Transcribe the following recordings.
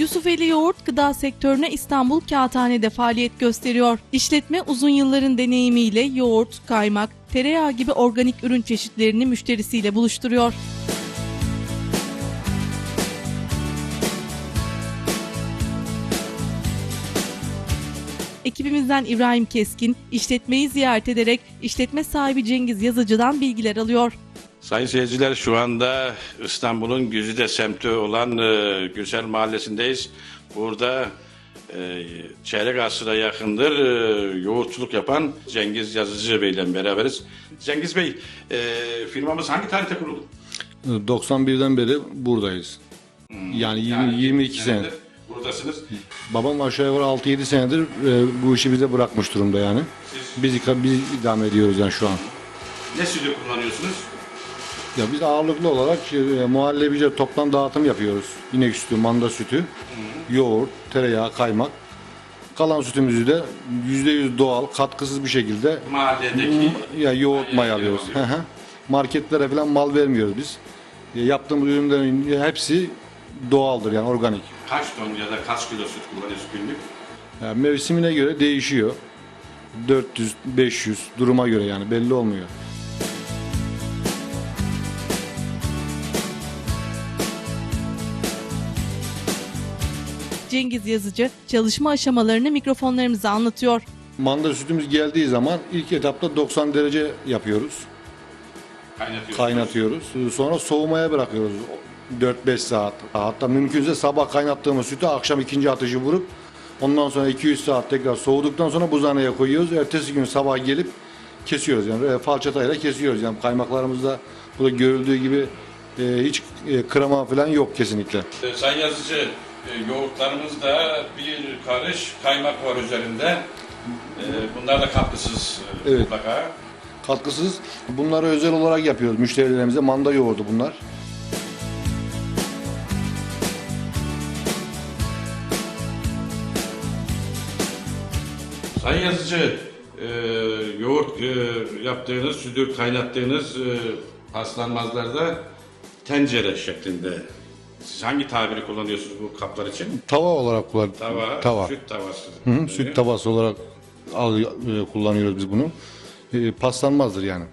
Yusufeli Yoğurt gıda sektörüne İstanbul Kağıthane'de faaliyet gösteriyor. İşletme uzun yılların deneyimiyle yoğurt, kaymak, tereyağı gibi organik ürün çeşitlerini müşterisiyle buluşturuyor. Ekibimizden İbrahim Keskin işletmeyi ziyaret ederek işletme sahibi Cengiz Yazıcı'dan bilgiler alıyor. Sayın seyirciler şu anda İstanbul'un Güzide semti olan e, Güzel Mahallesi'ndeyiz. Burada e, çeyrek asıra yakındır e, yoğurtçuluk yapan Cengiz Yazıcı Bey ile beraberiz. Cengiz Bey, e, firmamız hangi tarihte kuruldu? 91'den beri buradayız. Yani, 20, 22 sene. senedir Buradasınız. Babam aşağı yukarı 6-7 senedir e, bu işi bize bırakmış durumda yani. Biz, biz idame ediyoruz yani şu an. Ne sütü kullanıyorsunuz? Ya biz ağırlıklı olarak e, muhallebice toptan dağıtım yapıyoruz. İnek sütü, manda sütü, yoğurt, tereyağı, kaymak. Kalan sütümüzü de %100 doğal, katkısız bir şekilde Mahalledeki ya yoğurt Hı hı. Marketlere falan mal vermiyoruz biz. E, Yaptığımız ürünlerin hepsi doğaldır yani organik. kaç ton ya da kaç kilo süt kullanıyorsunuz günlük? Yani mevsimine göre değişiyor. 400, 500 duruma göre yani belli olmuyor. Cengiz Yazıcı çalışma aşamalarını mikrofonlarımıza anlatıyor. Manda sütümüz geldiği zaman ilk etapta 90 derece yapıyoruz. Kaynatıyorsunuz. Kaynatıyoruz. Sonra soğumaya bırakıyoruz 4-5 saat. Hatta mümkünse sabah kaynattığımız sütü akşam ikinci atışı vurup ondan sonra 200 saat tekrar soğuduktan sonra buzhaneye koyuyoruz. Ertesi gün sabah gelip kesiyoruz yani e, falçatayla kesiyoruz. Yani kaymaklarımızda burada görüldüğü gibi e, hiç e, krema falan yok kesinlikle. Sayın Yazıcı, e, yoğurtlarımızda bir karış kaymak var üzerinde. E, Bunlar da katkısız e, Evet. mutlaka. Katkısız. Bunları özel olarak yapıyoruz müşterilerimize. Manda yoğurdu bunlar. Sayın Yazıcı, e, yoğurt e, yaptığınız, sütü kaynattığınız e, paslanmazlarda tencere şeklinde. Siz hangi tabiri kullanıyorsunuz bu kaplar için? Tava olarak kullan. Tava, Tava. süt tavası. Hı hı, süt tavası olarak al- e, kullanıyoruz biz bunu. E, paslanmazdır yani.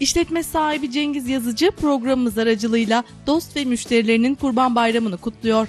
İşletme sahibi Cengiz Yazıcı programımız aracılığıyla dost ve müşterilerinin Kurban Bayramı'nı kutluyor.